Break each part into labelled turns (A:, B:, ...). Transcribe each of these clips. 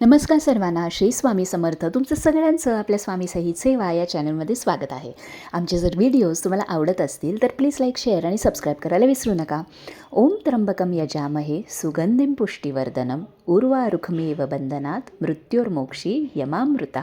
A: नमस्कार सर्वांना. श्री स्वामी समर्थ. तुमचं सगळ्यांचं आपल्या स्वामी सहित सेवा या चॅनलमध्ये स्वागत आहे. आमचे जर व्हिडिओज तुम्हाला आवडत असतील तर प्लीज लाईक शेअर आणि सबस्क्राईब करायला विसरू नका. ओम त्र्यंबकम यजामहे सुगंधिम पुष्टिवर्धनम. उर्वारुखमेव बंधनात मृत्योर्मोक्षी यमामृत.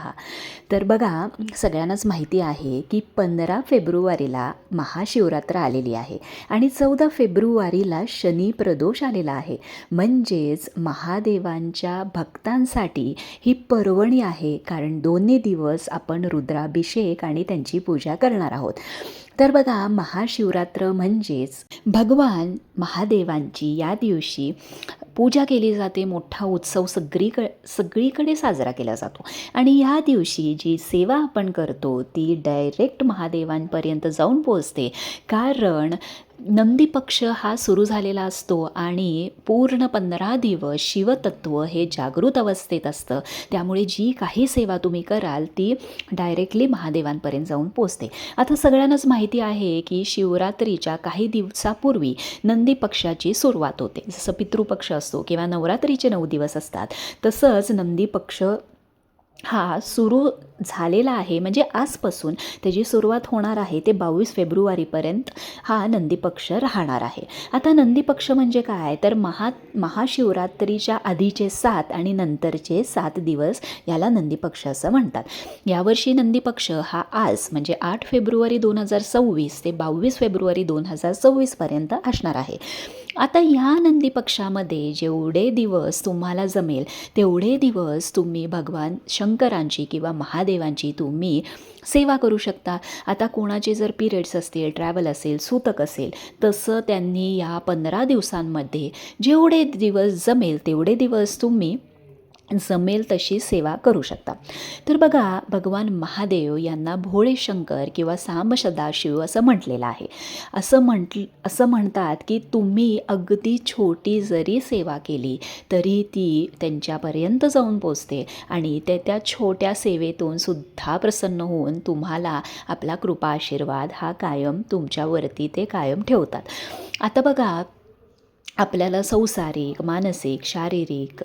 A: तर बघा सगळ्यांनाच माहिती आहे की पंधरा फेब्रुवारीला महाशिवरात्र आलेली आहे आणि चौदा फेब्रुवारीला शनी प्रदोष आलेला आहे. म्हणजेच महादेवांच्या भक्तांसाठी ही पर्वणी आहे कारण दोन्ही दिवस आपण रुद्राभिषेक आणि त्यांची पूजा करणार आहोत. तर बघा महाशिवरात्र म्हणजेच भगवान महादेवांची या दिवशी पूजा केली जाते मोठा उत्सव सगळीक सगळीकडे साजरा केला जातो. आणि या दिवशी जी सेवा आपण करतो ती डायरेक्ट महादेवांपर्यंत जाऊन पोचते कारण नंदी पक्ष हा सुरू झालेला असतो आणि पूर्ण पंधरा दिवस शिवतत्व हे जागृत अवस्थेत असतं. त्यामुळे जी काही सेवा तुम्ही कराल ती डायरेक्टली महादेवांपर्यंत जाऊन पोचते. आता सगळ्यांनाच माहिती आहे की शिवरात्रीच्या काही दिवसापूर्वी नंदी पक्षाची सुरुवात होते. जसं पितृपक्ष असतो किंवा नवरात्रीचे नऊ दिवस असतात तसंच नंदी पक्ष हा सुरू झालेला आहे. म्हणजे आजपासून त्याची सुरुवात होणार आहे ते बावीस फेब्रुवारीपर्यंत हा नंदीपक्ष राहणार आहे. आता नंदीपक्ष म्हणजे काय? तर महा महाशिवरात्रीच्या आधीचे सात आणि नंतरचे सात दिवस याला नंदीपक्ष असं म्हणतात. यावर्षी नंदीपक्ष हा आज म्हणजे आठ फेब्रुवारी दोन हजार सव्वीस ते बावीस फेब्रुवारी दोन हजार सव्वीसपर्यंत असणार आहे. आता ह्या नंदी पक्षामध्ये जेवढे दिवस तुम्हाला जमेल तेवढे दिवस तुम्ही भगवान शंकरांची किंवा महादेवांची तुम्ही सेवा करू शकता. आता कोणाचे जर पिरियड्स असतील ट्रॅव्हल असेल सूतक असेल तसं त्यांनी या पंधरा दिवसांमध्ये जेवढे दिवस जमेल तेवढे दिवस तुम्ही जमेल तशी सेवा करू शकता. तर बघा भगवान महादेव यांना भोळे शंकर किंवा सांब सदाशिव असं म्हटलेलं आहे. असं म्हंट असं म्हणतात की तुम्ही अगदी छोटी जरी सेवा केली तरी ती त्यांच्यापर्यंत जाऊन पोचते आणि ते त्या छोट्या सेवेतून सुद्धा प्रसन्न होऊन तुम्हाला आपला कृपा आशीर्वाद हा कायम तुमच्यावरती ते कायम ठेवतात. आता बघा आपल्याला संसारिक मानसिक शारीरिक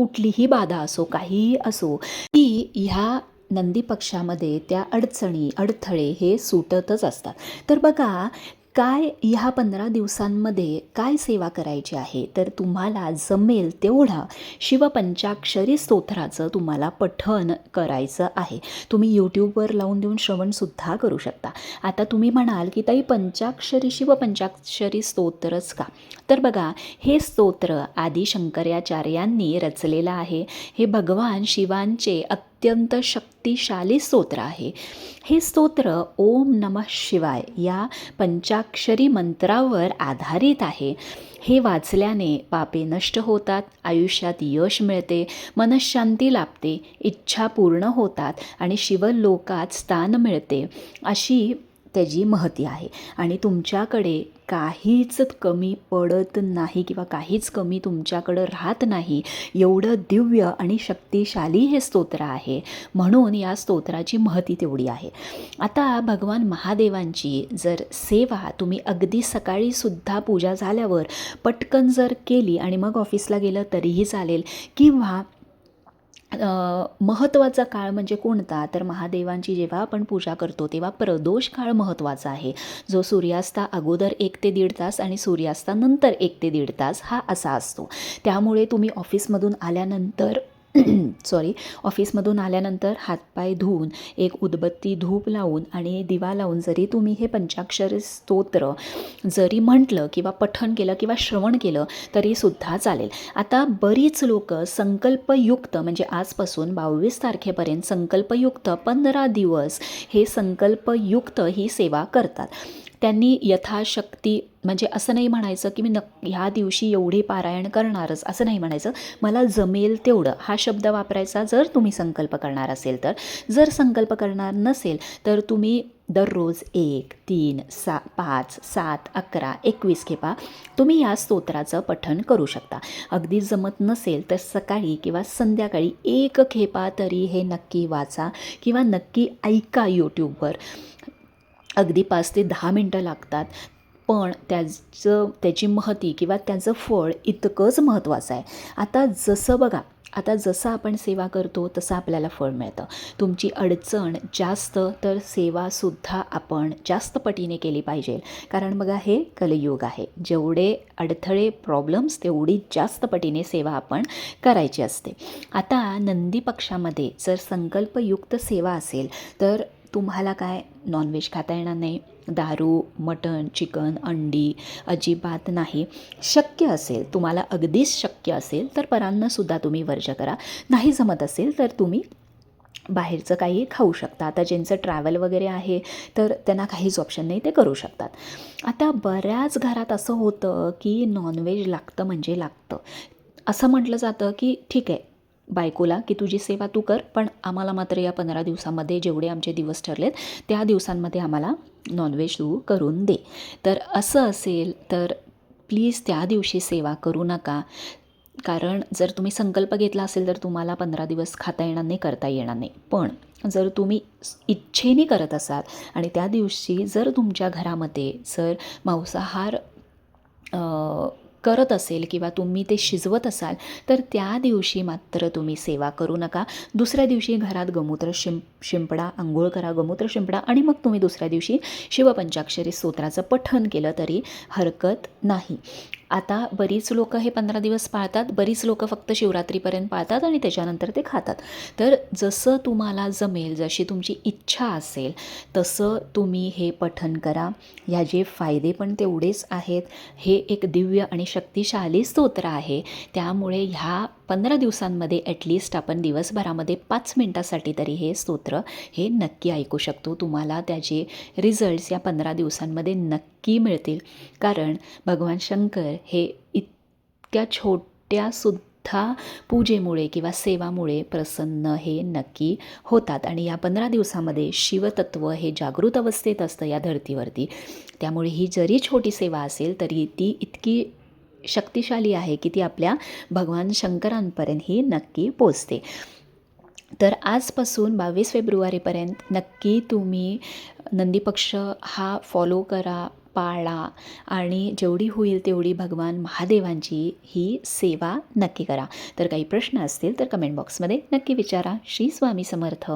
A: कुठलीही बाधा असो काहीही असो ती ह्या नंदी पक्षामध्ये त्या अडचणी अडथळे हे सुटतच असतात. तर बघा काय ह्या पंधरा दिवसांमध्ये काय सेवा करायची आहे? तर तुम्हाला जमेल तेवढा शिवपंचाक्षरी स्तोत्राचं तुम्हाला पठन करायचं आहे. तुम्ही यूट्यूबवर लावून देऊन श्रवणसुद्धा करू शकता. आता तुम्ही म्हणाल की ताई पंचाक्षरी शिवपंचाक्षरी स्तोत्रच का? तर बघा हे स्तोत्र आदी शंकराचार्यांनी रचलेलं आहे. हे भगवान शिवांचे अत्यंत शक्तिशाली स्तोत्र आहे. हे स्तोत्र ओम नमः शिवाय या पंचाक्षरी मंत्रावर आधारित आहे. हे वाचल्याने पापे नष्ट होतात आयुष्यात यश मिळते मनशांती लाभते इच्छा पूर्ण होतात आणि शिवलोकात स्थान मिळते. अशी त्याची महती आहे. आणि तुमच्याकडे काहीच कमी पडत नाही किंवा काहीच कमी तुमच्याकडं राहत नाही. एवढं दिव्य आणि शक्तिशाली हे स्तोत्र आहे. म्हणून या स्तोत्राची महती तेवढी आहे. आता भगवान महादेवांची जर सेवा तुम्ही अगदी सकाळीसुद्धा पूजा झाल्यावर पटकन जर केली आणि मग ऑफिसला गेलं तरीही चालेल. किंवा महत्त्वाचा काळ म्हणजे कोणता? तर महादेवांची जेव्हा आपण पूजा करतो तेव्हा प्रदोष काळ महत्त्वाचा आहे. जो सूर्यास्ता अगोदर एक ते दीड तास आणि सूर्यास्तानंतर एक ते दीड तास हा असा असतो. त्यामुळे तुम्ही ऑफिसमधून आल्यानंतर सॉरी ऑफिसमधून आल्यानंतर हातपाय धुवून एक उदबत्ती धूप लावून आणि दिवा लावून जरी तुम्ही हे पंचाक्षर स्तोत्र जरी म्हटलं किंवा पठण केलं किंवा श्रवण केलं तरीसुद्धा चालेल. आता बरीच लोक संकल्पयुक्त म्हणजे आजपासून बावीस तारखेपर्यंत संकल्पयुक्त पंधरा दिवस हे संकल्पयुक्त ही सेवा करतात. त्यांनी यथाशक्ती म्हणजे असं नाही म्हणायचं की मी नक् ह्या दिवशी एवढे पारायण करणारच असं नाही म्हणायचं. मला जमेल तेवढं. हा शब्द वापरायचा जर तुम्ही संकल्प करणार असेल तर. जर संकल्प करणार नसेल तर तुम्ही दररोज एक तीन सा पाच सात अकरा एकवीस खेपा तुम्ही या स्तोत्राचं पठण करू शकता. अगदी जमत नसेल तर सकाळी किंवा संध्याकाळी एक खेपा तरी हे नक्की वाचा किंवा नक्की ऐका यूट्यूबवर अगदी पाच ते दहा मिनटं लागतात. पण त्याचं त्याची महती किंवा त्याचं फळ इतकंच महत्त्वाचं आहे. आता जसं बघा आता जसं आपण सेवा करतो तसं आपल्याला फळ मिळतं. तुमची अडचण जास्त तर सेवासुद्धा आपण जास्त पटीने केली पाहिजे. कारण बघा हे कलयुग आहे. जेवढे अडथळे प्रॉब्लेम्स तेवढी जास्त पटीने सेवा आपण करायची असते. आता नंदी पक्षामध्ये जर संकल्पयुक्त सेवा असेल तर तुम्हाला काय नॉनव्हेज खाता येणार नाही? दारू मटण चिकन अंडी अजिबात नाही. शक्य असेल तुम्हाला अगदीच शक्य असेल तर परांनासुद्धा तुम्ही वर्ज करा. नाही जमत असेल तर तुम्ही बाहेरचं काही खाऊ शकता. आता ज्यांचं ट्रॅव्हल वगैरे आहे तर त्यांना काहीच ऑप्शन नाही ते करू शकतात. आता बऱ्याच घरात असं होतं की नॉनव्हेज लागतं म्हणजे लागतं. असं म्हटलं जातं की ठीक आहे बायकोला की तुझी सेवा तू कर पण आम्हाला मात्र या पंधरा दिवसामध्ये जेवढे आमचे दिवस ठरलेत त्या दिवसांमध्ये आम्हाला नॉनव्हेज तू करून दे. तर असं असेल तर प्लीज त्या दिवशी सेवा करू नका. कारण जर तुम्ही संकल्प घेतला असेल तर तुम्हाला पंधरा दिवस खाता येणार नाही करता येणार नाही. पण जर तुम्ही इच्छेने करत असाल आणि त्या दिवशी जर तुमच्या घरामध्ये जर मांसाहार करत असेल किंवा तुम्ही ते शिजवत असाल तर त्या दिवशी मात्र तुम्ही सेवा करू नका. दुसऱ्या दिवशी घरात गोमूत्र शिं शिंपडा आंघोळ करा गोमूत्र शिंपडा आणि मग तुम्ही दुसऱ्या दिवशी शिवपंचाक्षरी स्तोत्राचं पठन केलं तरी हरकत नाही. आता बरीच लोकं हे पंधरा दिवस पाळतात बरीच लोकं फक्त शिवरात्रीपर्यंत पाळतात आणि त्याच्यानंतर ते खातात. तर जसं तुम्हाला जमेल जशी तुमची इच्छा असेल तसं तुम्ही हे पठन करा. ह्याचे फायदे पण तेवढेच आहेत. हे एक दिव्य आणि शक्तिशाली स्तोत्र आहे. त्यामुळे ह्या पंधरा दिवसांमध्ये ॲटलिस्ट आपण दिवसभरामध्ये पाच मिनटासाठी तरी हे स्तोत्र हे नक्की ऐकू शकतो. तुम्हाला त्याचे रिझल्ट्स या पंधरा दिवसांमध्ये नक्की मिळतील. कारण भगवान शंकर हे इतक्या छोट्यासुद्धा पूजेमुळे किंवा सेवामुळे प्रसन्न हे नक्की होतात. आणि या पंधरा दिवसामध्ये शिवतत्व हे जागृत अवस्थेत असतं या धर्तीवरती. त्यामुळे ही जरी छोटी सेवा असेल तरी ती इतकी शक्तिशाली आहे की ती आपल्या भगवान शंकरांपर्यंत ही नक्की पोचते. तर आजपासून बावीस फेब्रुवारीपर्यंत नक्की तुम्ही नंदीपक्ष हा फॉलो करा पाळा आणि जेवढी होईल तेवढी भगवान महादेवांची ही सेवा नक्की करा. तर काही प्रश्न असतील तर कमेंट बॉक्समध्ये नक्की विचारा. श्री स्वामी समर्थ.